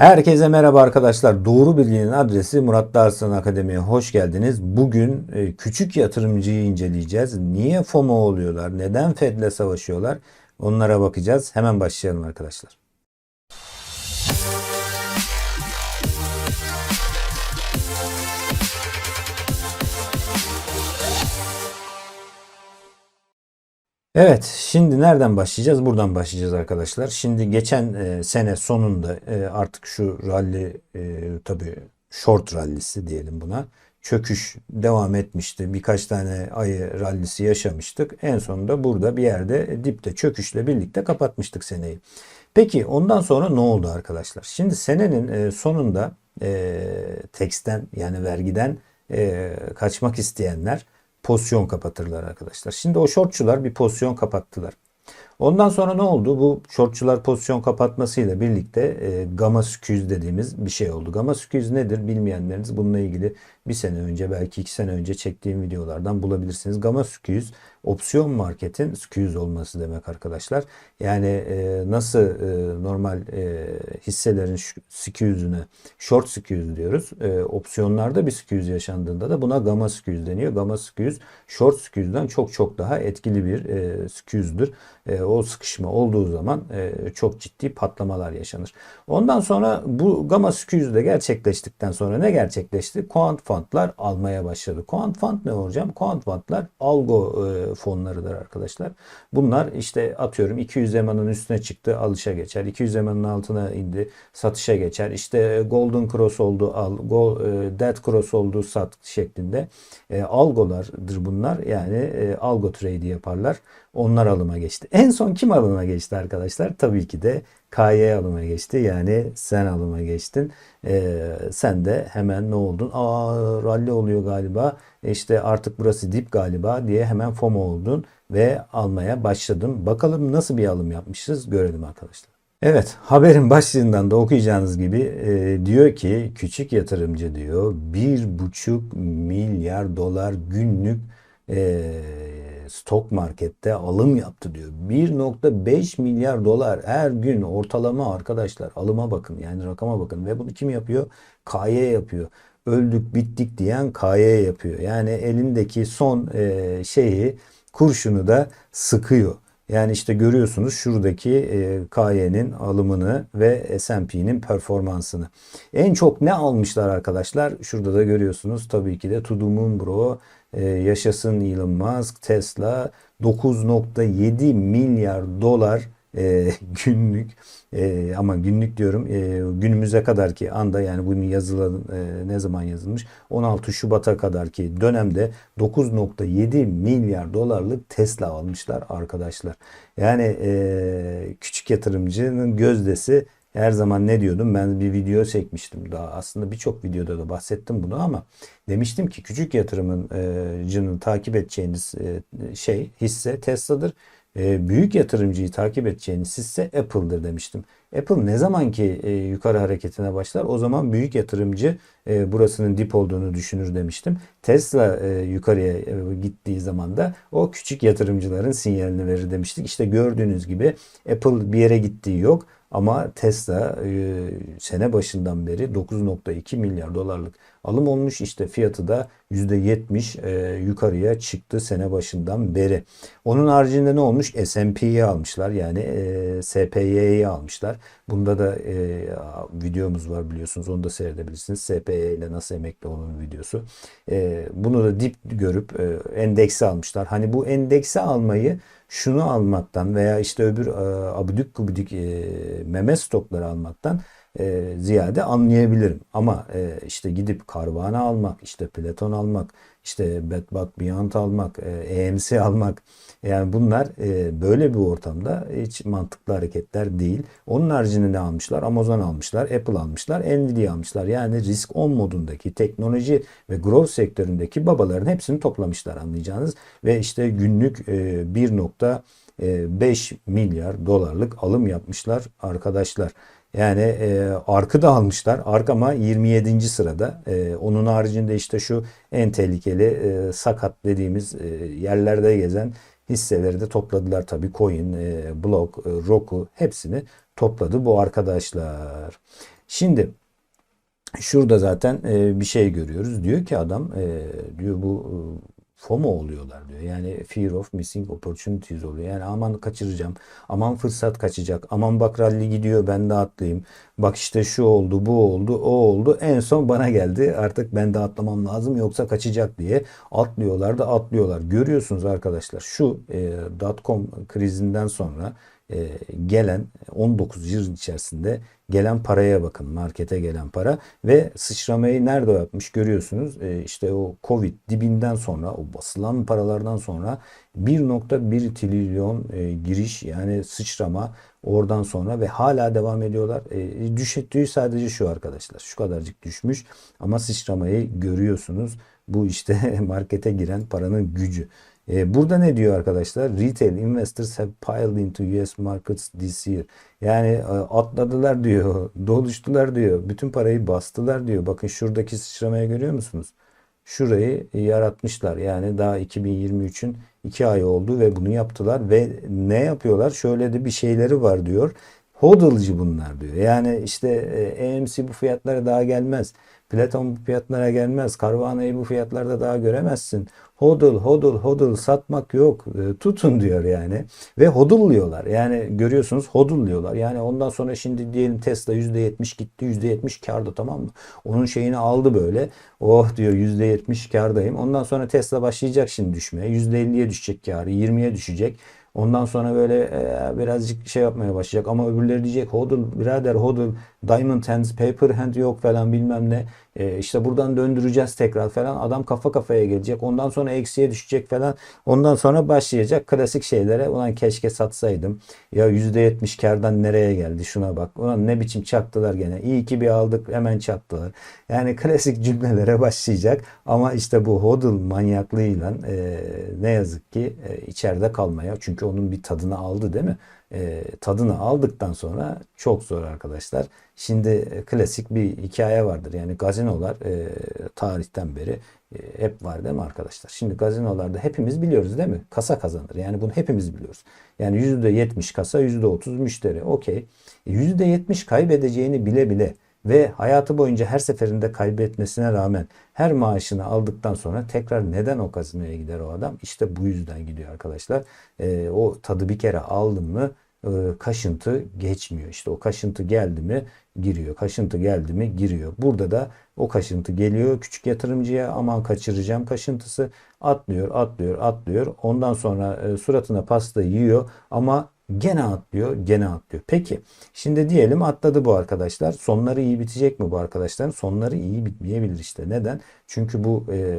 Herkese merhaba arkadaşlar. Doğru bilginin adresi Murat Darslan Akademi'ye hoş geldiniz. Bugün e, küçük yatırımcıyı inceleyeceğiz. Niye FOMO oluyorlar? Neden Fed'le savaşıyorlar? Onlara bakacağız. Hemen başlayalım arkadaşlar. Evet, şimdi nereden başlayacağız? Buradan başlayacağız arkadaşlar. Şimdi geçen e, sene sonunda e, artık şu rally e, tabii short rallisi diyelim buna. Çöküş devam etmişti. Birkaç tane ayı rallisi yaşamıştık. En sonunda burada bir yerde dipte çöküşle birlikte kapatmıştık seneyi. Peki ondan sonra ne oldu arkadaşlar? Şimdi senenin e, sonunda e, teksten yani vergiden e, kaçmak isteyenler pozisyon kapatırlar arkadaşlar. Şimdi o shortçular bir pozisyon kapattılar. Ondan sonra ne oldu? Bu shortçular pozisyon kapatmasıyla birlikte e, gamma squeeze dediğimiz bir şey oldu. Gamma squeeze nedir bilmeyenleriniz bununla ilgili bir sene önce belki iki sene önce çektiğim videolardan bulabilirsiniz. Gamma squeeze opsiyon marketin squeeze olması demek arkadaşlar. Yani e, nasıl e, normal e, hisselerin squeeze'üne short squeeze diyoruz. E, opsiyonlarda bir squeeze yaşandığında da buna gamma squeeze deniyor. Gamma squeeze short squeeze'den çok çok daha etkili bir e, squeeze'dır. E, o sıkışma olduğu zaman e, çok ciddi patlamalar yaşanır. Ondan sonra bu gamma squeeze de gerçekleştikten sonra ne gerçekleşti? Quant fundlar almaya başladı. Quant fund ne hocam? Quant fundlar algo e, fonlarıdır arkadaşlar. Bunlar işte atıyorum 200 EMA'nın üstüne çıktı alışa geçer. 200 EMA'nın altına indi satışa geçer. İşte golden cross oldu al, go, e, dead cross oldu sat şeklinde. E, algolardır bunlar. Yani e, algo trade yaparlar. Onlar alıma geçti. En son kim alıma geçti arkadaşlar? Tabii ki de KY alıma geçti. Yani sen alıma geçtin. Ee, sen de hemen ne oldun? Aa rally oluyor galiba. İşte artık burası dip galiba diye hemen FOMO oldun ve almaya başladın. Bakalım nasıl bir alım yapmışız görelim arkadaşlar. Evet haberin başlığından da okuyacağınız gibi e, diyor ki küçük yatırımcı diyor bir buçuk milyar dolar günlük e, stok markette alım yaptı diyor. 1.5 milyar dolar her gün ortalama arkadaşlar alıma bakın yani rakama bakın ve bunu kim yapıyor? KY yapıyor. Öldük bittik diyen KY yapıyor. Yani elindeki son e, şeyi kurşunu da sıkıyor. Yani işte görüyorsunuz şuradaki e, KY'nin alımını ve S&P'nin performansını. En çok ne almışlar arkadaşlar? Şurada da görüyorsunuz tabii ki de Moon Bro, e, yaşasın Elon Musk, Tesla 9.7 milyar dolar e, günlük e, ama günlük diyorum e, günümüze kadar ki anda yani bunun yazılan e, ne zaman yazılmış 16 Şubat'a kadar ki dönemde 9.7 milyar dolarlık Tesla almışlar arkadaşlar. Yani e, küçük yatırımcının gözdesi her zaman ne diyordum? Ben bir video çekmiştim daha. Aslında birçok videoda da bahsettim bunu ama demiştim ki küçük yatırımcının takip edeceğiniz şey hisse Tesla'dır e, büyük yatırımcıyı takip edeceğiniz hisse Apple'dır demiştim. Apple ne zaman ki e, yukarı hareketine başlar o zaman büyük yatırımcı e, burasının dip olduğunu düşünür demiştim. Tesla e, yukarıya e, gittiği zaman da o küçük yatırımcıların sinyalini verir demiştik. İşte gördüğünüz gibi Apple bir yere gittiği yok ama Tesla e, sene başından beri 9.2 milyar dolarlık alım olmuş. İşte fiyatı da %70 e, yukarıya çıktı sene başından beri. Onun haricinde ne olmuş? S&P'yi almışlar yani e, SPY'yi almışlar. Bunda da e, videomuz var biliyorsunuz onu da seyredebilirsiniz. SPY ile nasıl emekli olunur videosu. E, bunu da dip görüp e, endeksi almışlar. Hani bu endeksi almayı şunu almaktan veya işte öbür e, abidik gubidik e, meme stokları almaktan e, ziyade anlayabilirim. Ama e, işte gidip Carvana almak, işte Platon almak, işte Bed Bath Beyond almak, e, EMC almak yani bunlar e, böyle bir ortamda hiç mantıklı hareketler değil. Onun haricinde ne almışlar? Amazon almışlar, Apple almışlar, Nvidia almışlar. Yani risk on modundaki teknoloji ve growth sektöründeki babaların hepsini toplamışlar anlayacağınız. Ve işte günlük e, 1.5 milyar dolarlık alım yapmışlar arkadaşlar. Yani e, Ark'ı da almışlar. Ark ama 27. sırada. E, onun haricinde işte şu en tehlikeli e, sakat dediğimiz e, yerlerde gezen hisseleri de topladılar tabii. Coin, e, Block, e, Roku hepsini topladı bu arkadaşlar. Şimdi şurada zaten e, bir şey görüyoruz. Diyor ki adam e, diyor bu FOMO oluyorlar diyor. Yani fear of missing opportunities oluyor. Yani aman kaçıracağım. Aman fırsat kaçacak. Aman bak rally gidiyor ben de atlayayım. Bak işte şu oldu, bu oldu, o oldu. En son bana geldi. Artık ben de atlamam lazım yoksa kaçacak diye atlıyorlar da atlıyorlar. Görüyorsunuz arkadaşlar şu e, dotcom krizinden sonra gelen 19 yıl içerisinde gelen paraya bakın markete gelen para ve sıçramayı nerede yapmış görüyorsunuz e, işte o Covid dibinden sonra o basılan paralardan sonra 1.1 trilyon e, giriş yani sıçrama oradan sonra ve hala devam ediyorlar. E, düşüttüğü sadece şu arkadaşlar şu kadarcık düşmüş ama sıçramayı görüyorsunuz. Bu işte markete giren paranın gücü. E, burada ne diyor arkadaşlar? Retail investors have piled into US markets this year. Yani e, atladılar diyor, doluştular diyor, bütün parayı bastılar diyor. Bakın şuradaki sıçramaya görüyor musunuz? Şurayı yaratmışlar. Yani daha 2023'ün 2 ay oldu ve bunu yaptılar ve ne yapıyorlar? Şöyle de bir şeyleri var diyor. Hodl'cı bunlar diyor. Yani işte e, AMC bu fiyatlara daha gelmez. Platon bu fiyatlara gelmez. Carvana'yı bu fiyatlarda daha göremezsin. Hodl, hodl, hodl satmak yok. E, tutun diyor yani. Ve hodulluyorlar. Yani görüyorsunuz hodulluyorlar. Yani ondan sonra şimdi diyelim Tesla %70 gitti. %70 karda tamam mı? Onun şeyini aldı böyle. Oh diyor %70 kardayım. Ondan sonra Tesla başlayacak şimdi düşmeye. %50'ye düşecek karı. 20'ye düşecek. Ondan sonra böyle e, birazcık şey yapmaya başlayacak ama öbürleri diyecek hodl birader hodl diamond hands paper hand yok falan bilmem ne. E, işte buradan döndüreceğiz tekrar falan. Adam kafa kafaya gelecek. Ondan sonra eksiye düşecek falan. Ondan sonra başlayacak klasik şeylere. Ulan keşke satsaydım. Ya %70 kardan nereye geldi şuna bak. Ulan ne biçim çaktılar gene. İyi ki bir aldık hemen çaktılar. Yani klasik cümlelere başlayacak. Ama işte bu hodl manyaklığıyla e, ne yazık ki e, içeride kalmaya. Çünkü onun bir tadını aldı değil mi? E, tadını aldıktan sonra çok zor arkadaşlar. Şimdi e, klasik bir hikaye vardır. Yani gazinolar e, tarihten beri e, hep var değil mi arkadaşlar? Şimdi gazinolarda hepimiz biliyoruz değil mi? Kasa kazanır. Yani bunu hepimiz biliyoruz. Yani %70 kasa %30 müşteri. Okey. E, %70 kaybedeceğini bile bile ve hayatı boyunca her seferinde kaybetmesine rağmen her maaşını aldıktan sonra tekrar neden o kazinoya gider o adam? İşte bu yüzden gidiyor arkadaşlar. E, o tadı bir kere aldın mı e, kaşıntı geçmiyor. İşte o kaşıntı geldi mi giriyor. Kaşıntı geldi mi giriyor. Burada da o kaşıntı geliyor küçük yatırımcıya aman kaçıracağım kaşıntısı atlıyor atlıyor atlıyor. Ondan sonra e, suratına pasta yiyor ama Gene atlıyor, gene atlıyor. Peki, şimdi diyelim atladı bu arkadaşlar. Sonları iyi bitecek mi bu arkadaşların? Sonları iyi bitmeyebilir işte. Neden? Çünkü bu e,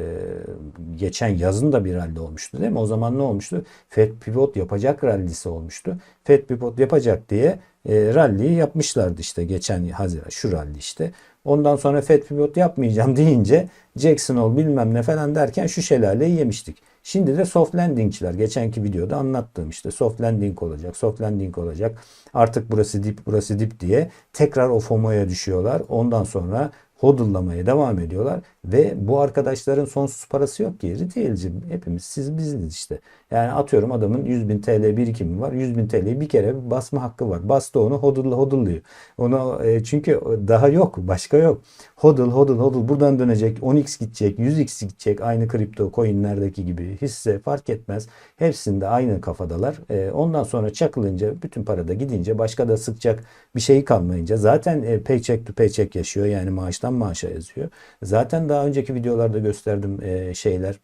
geçen yazın da bir rally olmuştu değil mi? O zaman ne olmuştu? Fed pivot yapacak rallisi olmuştu. Fed pivot yapacak diye e, rally'yi yapmışlardı işte geçen Haziran şu rally işte. Ondan sonra Fed pivot yapmayacağım deyince Jackson Hole bilmem ne falan derken şu şelaleyi yemiştik. Şimdi de soft landingçiler geçenki videoda anlattığım işte soft landing olacak, soft landing olacak. Artık burası dip, burası dip diye tekrar o FOMO'ya düşüyorlar. Ondan sonra hodullamaya devam ediyorlar ve bu arkadaşların sonsuz parası yok ki retailci hepimiz siz biziz işte. Yani atıyorum adamın 100 bin TL birikimi var 100 bin TL'yi bir kere basma hakkı var. Bastı onu hodulla hodulluyor. Onu e, çünkü daha yok başka yok. Hodl hodl hodl buradan dönecek 10x gidecek 100x gidecek aynı kripto coinlerdeki gibi hisse fark etmez. Hepsinde aynı kafadalar. E, ondan sonra çakılınca bütün para da gidince başka da sıkacak bir şey kalmayınca zaten e, paycheck to paycheck yaşıyor yani maaştan maaşa yazıyor. Zaten daha önceki videolarda gösterdim e, şeyler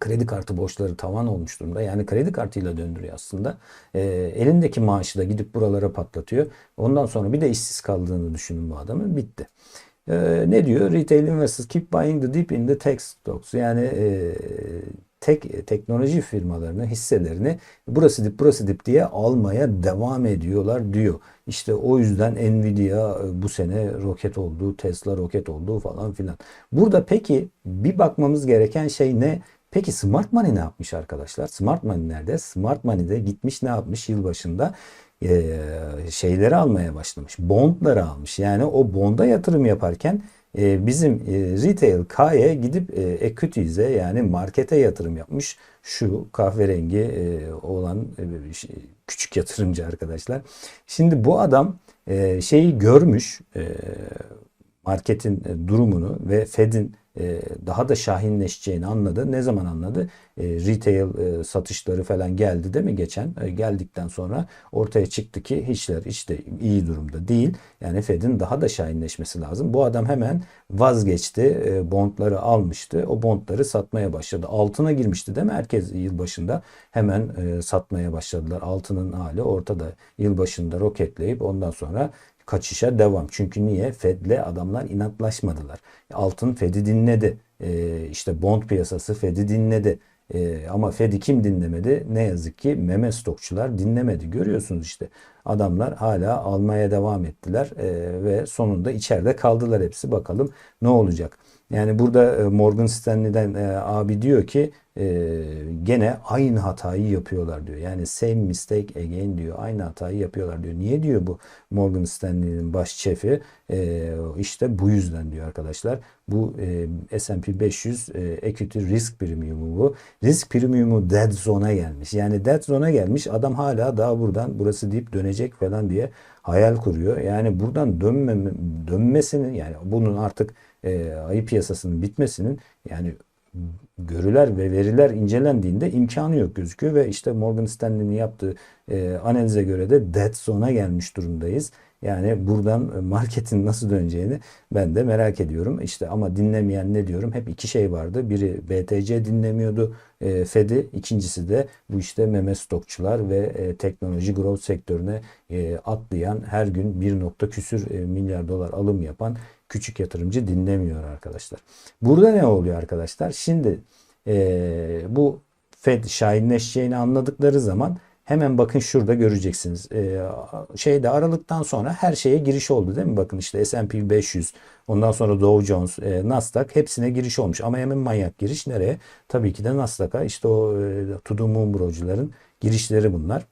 kredi kartı borçları tavan olmuş durumda. Yani kredi kartıyla döndürüyor aslında. E, elindeki maaşı da gidip buralara patlatıyor. Ondan sonra bir de işsiz kaldığını düşünün bu adamın. Bitti. E, ne diyor? Retail investors keep buying the dip in the tech stocks. Yani e, tek teknoloji firmalarını hisselerini burası dip burası dip diye almaya devam ediyorlar diyor. İşte o yüzden Nvidia e, bu sene roket oldu, Tesla roket oldu falan filan. Burada peki bir bakmamız gereken şey ne? Peki Smart Money ne yapmış arkadaşlar? Smart Money nerede? Smart Money'de gitmiş ne yapmış yılbaşında? Ee, şeyleri almaya başlamış. Bondları almış. Yani o bonda yatırım yaparken e, bizim e, retail K'ye gidip e, equities'e yani markete yatırım yapmış. Şu kahverengi e, olan e, şey, küçük yatırımcı arkadaşlar. Şimdi bu adam e, şeyi görmüş e, marketin e, durumunu ve Fed'in daha da şahinleşeceğini anladı. Ne zaman anladı? E, retail e, satışları falan geldi değil mi geçen? E, geldikten sonra ortaya çıktı ki hiçler hiç de iyi durumda değil. Yani Fed'in daha da şahinleşmesi lazım. Bu adam hemen vazgeçti. E, bondları almıştı. O bondları satmaya başladı. Altına girmişti değil mi? Herkes yılbaşında hemen e, satmaya başladılar. Altının hali ortada. Yılbaşında roketleyip ondan sonra kaçışa devam. Çünkü niye? Fed'le adamlar inatlaşmadılar. Altın Fed'i dinledi. Ee, işte bond piyasası Fed'i dinledi. Ee, ama Fed'i kim dinlemedi? Ne yazık ki meme stokçular dinlemedi. Görüyorsunuz işte adamlar hala almaya devam ettiler ee, ve sonunda içeride kaldılar hepsi. Bakalım ne olacak? Yani burada e, Morgan Stanley'den e, abi diyor ki e, gene aynı hatayı yapıyorlar diyor. Yani same mistake again diyor. Aynı hatayı yapıyorlar diyor. Niye diyor bu Morgan Stanley'nin baş şefi? E, işte bu yüzden diyor arkadaşlar. Bu e, S&P 500 e, equity risk premiumu bu. Risk premiumu dead zone'a gelmiş. Yani dead zone'a gelmiş. Adam hala daha buradan burası deyip dönecek falan diye hayal kuruyor. Yani buradan dönme, dönmesinin yani bunun artık e, ayı piyasasının bitmesinin yani görüler ve veriler incelendiğinde imkanı yok gözüküyor ve işte Morgan Stanley'nin yaptığı e, analize göre de dead zone'a gelmiş durumdayız. Yani buradan marketin nasıl döneceğini ben de merak ediyorum. İşte ama dinlemeyen ne diyorum? Hep iki şey vardı. Biri BTC dinlemiyordu e, Fed'i. İkincisi de bu işte meme stokçular ve e, teknoloji growth sektörüne e, atlayan her gün bir nokta küsür e, milyar dolar alım yapan küçük yatırımcı dinlemiyor arkadaşlar. Burada ne oluyor arkadaşlar? Şimdi e, bu Fed şahinleşeceğini anladıkları zaman hemen bakın şurada göreceksiniz. E, şeyde Aralık'tan sonra her şeye giriş oldu değil mi? Bakın işte S&P 500, ondan sonra Dow Jones, e, Nasdaq hepsine giriş olmuş. Ama hemen manyak giriş nereye? Tabii ki de Nasdaq'a. İşte o e, Moon brocuların girişleri bunlar.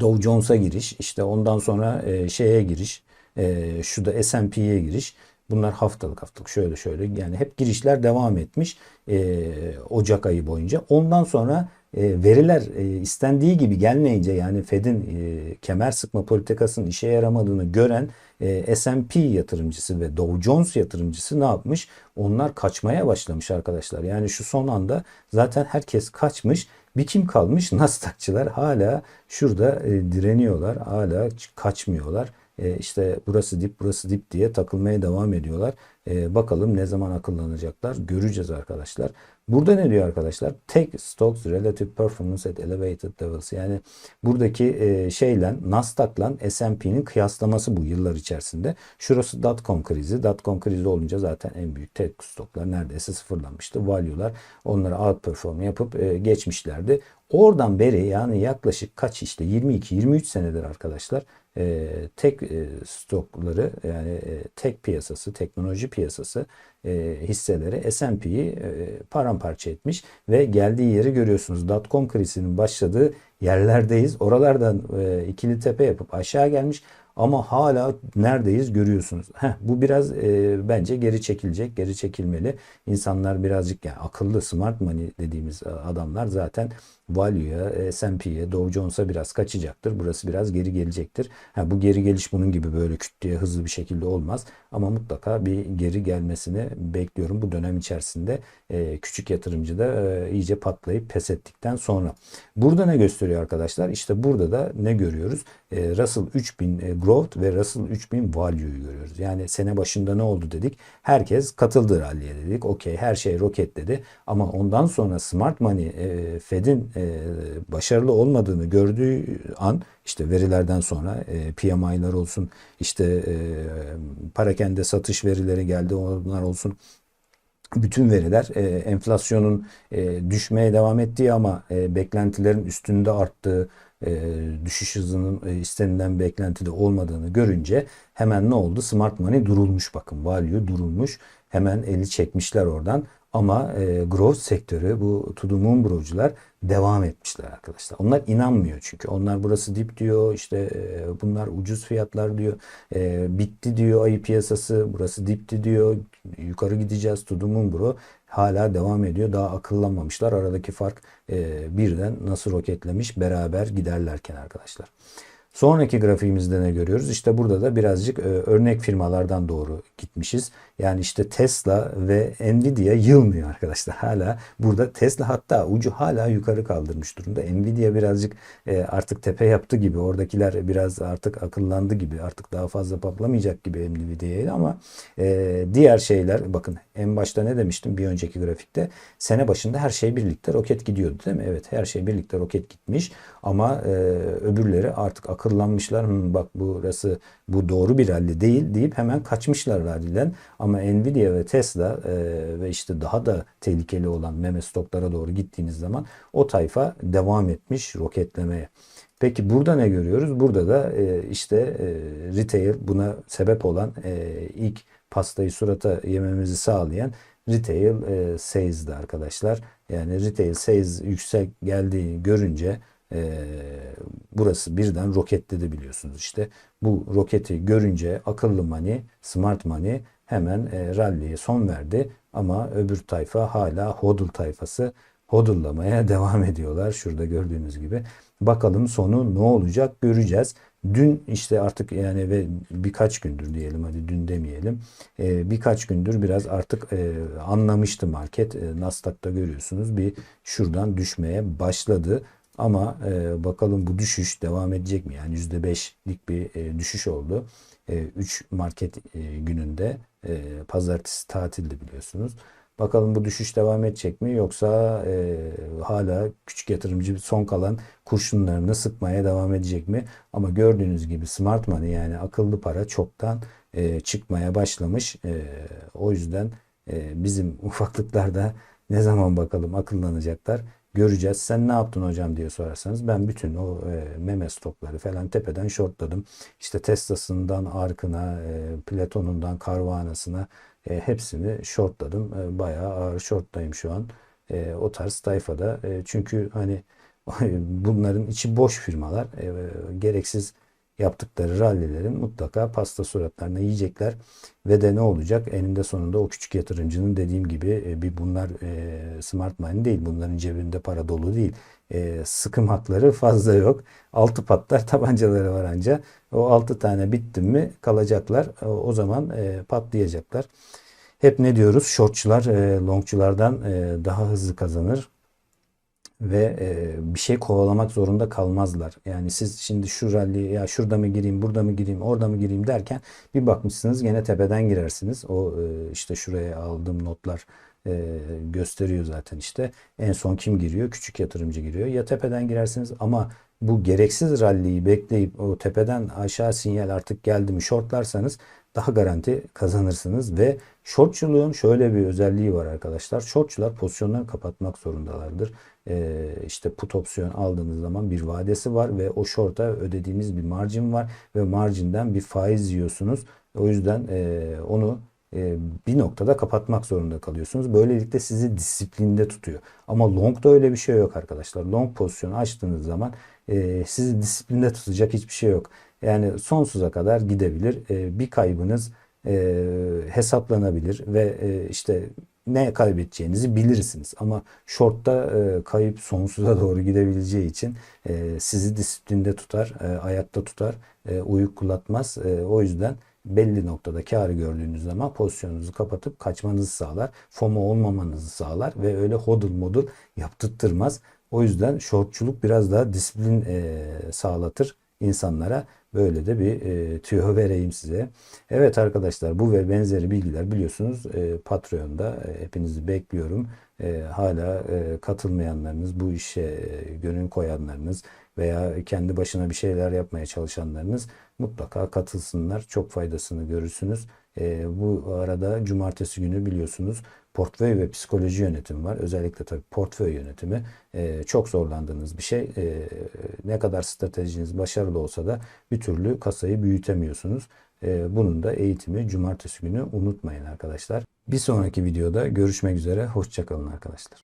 Dow Jones'a giriş, işte ondan sonra e, şeye giriş, e, şu da S&P'ye giriş. Bunlar haftalık haftalık şöyle şöyle yani hep girişler devam etmiş e, Ocak ayı boyunca. Ondan sonra e, veriler e, istendiği gibi gelmeyince yani Fed'in e, kemer sıkma politikasının işe yaramadığını gören e, S&P yatırımcısı ve Dow Jones yatırımcısı ne yapmış? Onlar kaçmaya başlamış arkadaşlar. Yani şu son anda zaten herkes kaçmış. Bir kim kalmış? Nasdaqçılar hala şurada e, direniyorlar. Hala kaçmıyorlar. E, işte burası dip burası dip diye takılmaya devam ediyorlar. E, bakalım ne zaman akıllanacaklar göreceğiz arkadaşlar. Burada ne diyor arkadaşlar? Take stocks relative performance at elevated levels. Yani buradaki e, şeyle Nasdaq'la S&P'nin kıyaslaması bu yıllar içerisinde. Şurası dotcom krizi. Dotcom krizi olunca zaten en büyük tek stoklar neredeyse sıfırlanmıştı. Value'lar onları outperform yapıp e, geçmişlerdi. Oradan beri yani yaklaşık kaç işte 22-23 senedir arkadaşlar e, tek e, stokları yani e, tek piyasası, teknoloji piyasası e, hisseleri S&P'yi e, paramparça etmiş ve geldiği yeri görüyorsunuz. Dotcom krizinin başladığı yerlerdeyiz. Oralardan e, ikili tepe yapıp aşağı gelmiş. Ama hala neredeyiz görüyorsunuz. Heh, bu biraz e, bence geri çekilecek, geri çekilmeli. İnsanlar birazcık yani akıllı smart money dediğimiz adamlar zaten Value'ya, S&P'ye, Dow Jones'a biraz kaçacaktır. Burası biraz geri gelecektir. Ha, bu geri geliş bunun gibi böyle küt diye hızlı bir şekilde olmaz. Ama mutlaka bir geri gelmesini bekliyorum bu dönem içerisinde. E, küçük yatırımcı da e, iyice patlayıp pes ettikten sonra. Burada ne gösteriyor arkadaşlar? İşte burada da ne görüyoruz? E, Russell 3000 e, Growth ve Russell 3000 Value'yu görüyoruz. Yani sene başında ne oldu dedik? Herkes katıldı ralliye dedik. Okey her şey roketledi. Ama ondan sonra Smart Money e, Fed'in e, başarılı olmadığını gördüğü an işte verilerden sonra e, PMI'lar olsun işte e, parakende satış verileri geldi onlar olsun bütün veriler e, enflasyonun e, düşmeye devam ettiği ama e, beklentilerin üstünde arttığı düşüş hızının e, istenilen beklentide olmadığını görünce hemen ne oldu? Smart money durulmuş bakın. Value durulmuş. Hemen eli çekmişler oradan. Ama e, growth sektörü bu to the brocular devam etmişler arkadaşlar. Onlar inanmıyor çünkü. Onlar burası dip diyor. işte e, bunlar ucuz fiyatlar diyor. E, bitti diyor ayı piyasası. Burası dipti diyor. Yukarı gideceğiz to the moon bro. Hala devam ediyor. Daha akıllanmamışlar. Aradaki fark e, birden nasıl roketlemiş beraber giderlerken arkadaşlar. Sonraki grafiğimizde ne görüyoruz? İşte burada da birazcık e, örnek firmalardan doğru gitmişiz. Yani işte Tesla ve Nvidia yılmıyor arkadaşlar. Hala burada Tesla hatta ucu hala yukarı kaldırmış durumda. Nvidia birazcık e, artık tepe yaptı gibi. Oradakiler biraz artık akıllandı gibi. Artık daha fazla patlamayacak gibi Nvidia'yı ama e, diğer şeyler bakın en başta ne demiştim bir önceki grafikte? Sene başında her şey birlikte roket gidiyordu değil mi? Evet her şey birlikte roket gitmiş ama e, öbürleri artık akıllanmışlar. "Hmm, bak burası bu doğru bir rally değil deyip hemen kaçmışlar rally'den. Ama Nvidia ve Tesla e, ve işte daha da tehlikeli olan meme stoklara doğru gittiğiniz zaman o tayfa devam etmiş roketlemeye. Peki burada ne görüyoruz? Burada da e, işte e, retail buna sebep olan e, ilk pastayı surata yememizi sağlayan retail e, sales'di arkadaşlar. Yani retail sales yüksek geldiğini görünce e, burası birden roketledi biliyorsunuz. İşte bu roketi görünce akıllı money, smart money hemen e, rally'ye son verdi. Ama öbür tayfa hala hodl tayfası hodullamaya devam ediyorlar. Şurada gördüğünüz gibi. Bakalım sonu ne olacak göreceğiz. Dün işte artık yani ve birkaç gündür diyelim hadi dün demeyelim. Ee, birkaç gündür biraz artık e, anlamıştı market. E, Nasdaq'ta görüyorsunuz bir şuradan düşmeye başladı. Ama e, bakalım bu düşüş devam edecek mi? Yani %5'lik bir e, düşüş oldu. 3 market e, gününde e, pazartesi tatildi biliyorsunuz. Bakalım bu düşüş devam edecek mi yoksa e, hala küçük yatırımcı son kalan kurşunlarını sıkmaya devam edecek mi? Ama gördüğünüz gibi smart money yani akıllı para çoktan e, çıkmaya başlamış. E, o yüzden e, bizim ufaklıklarda ne zaman bakalım akıllanacaklar göreceğiz. Sen ne yaptın hocam diye sorarsanız ben bütün o e, meme stokları falan tepeden shortladım. İşte Tesla'sından Ark'ına, e, Platon'undan Carvana'sına e, hepsini shortladım. E, bayağı ağır shorttayım şu an. E, o tarz tayfada. E, çünkü hani bunların içi boş firmalar. E, gereksiz yaptıkları rallilerin mutlaka pasta suratlarına yiyecekler ve de ne olacak? Eninde sonunda o küçük yatırımcının dediğim gibi e, bir bunlar e, smart money değil. Bunların cebinde para dolu değil. E, sıkım hakları fazla yok. Altı patlar tabancaları var anca. O altı tane bitti mi kalacaklar. O, zaman patlayacaklar. Hep ne diyoruz? Shortçular longçulardan daha hızlı kazanır ve e, bir şey kovalamak zorunda kalmazlar. Yani siz şimdi şu rally ya şurada mı gireyim, burada mı gireyim, orada mı gireyim derken bir bakmışsınız gene tepeden girersiniz. O e, işte şuraya aldığım notlar e, gösteriyor zaten işte. En son kim giriyor? Küçük yatırımcı giriyor. Ya tepeden girersiniz ama bu gereksiz rally'yi bekleyip o tepeden aşağı sinyal artık geldi mi shortlarsanız daha garanti kazanırsınız ve shortçuluğun şöyle bir özelliği var arkadaşlar. Shortçular pozisyonları kapatmak zorundalardır. Ee, işte put opsiyon aldığınız zaman bir vadesi var ve o short'a ödediğiniz bir margin var ve marginden bir faiz yiyorsunuz. O yüzden e, onu e, bir noktada kapatmak zorunda kalıyorsunuz. Böylelikle sizi disiplinde tutuyor. Ama long'da öyle bir şey yok arkadaşlar. Long pozisyonu açtığınız zaman e, sizi disiplinde tutacak hiçbir şey yok. Yani sonsuza kadar gidebilir. E, bir kaybınız e, hesaplanabilir ve e, işte ne kaybedeceğinizi bilirsiniz. Ama short'ta e, kayıp sonsuza doğru gidebileceği için e, sizi disiplinde tutar, ayakta tutar, e, uykulatmaz. E, o yüzden belli noktada karı gördüğünüz zaman pozisyonunuzu kapatıp kaçmanızı sağlar. FOMO olmamanızı sağlar ve öyle hodl modul yaptırtmaz. O yüzden shortçuluk biraz daha disiplin sağlatır insanlara. Böyle de bir e, tüyo vereyim size. Evet arkadaşlar bu ve benzeri bilgiler biliyorsunuz e, Patreon'da e, hepinizi bekliyorum. E, hala e, katılmayanlarınız, bu işe e, gönül koyanlarınız veya kendi başına bir şeyler yapmaya çalışanlarınız mutlaka katılsınlar. Çok faydasını görürsünüz. E, bu arada cumartesi günü biliyorsunuz portföy ve psikoloji yönetimi var. Özellikle tabii portföy yönetimi e, çok zorlandığınız bir şey. E, ne kadar stratejiniz başarılı olsa da bir türlü kasayı büyütemiyorsunuz. E, bunun da eğitimi cumartesi günü unutmayın arkadaşlar. Bir sonraki videoda görüşmek üzere. Hoşçakalın arkadaşlar.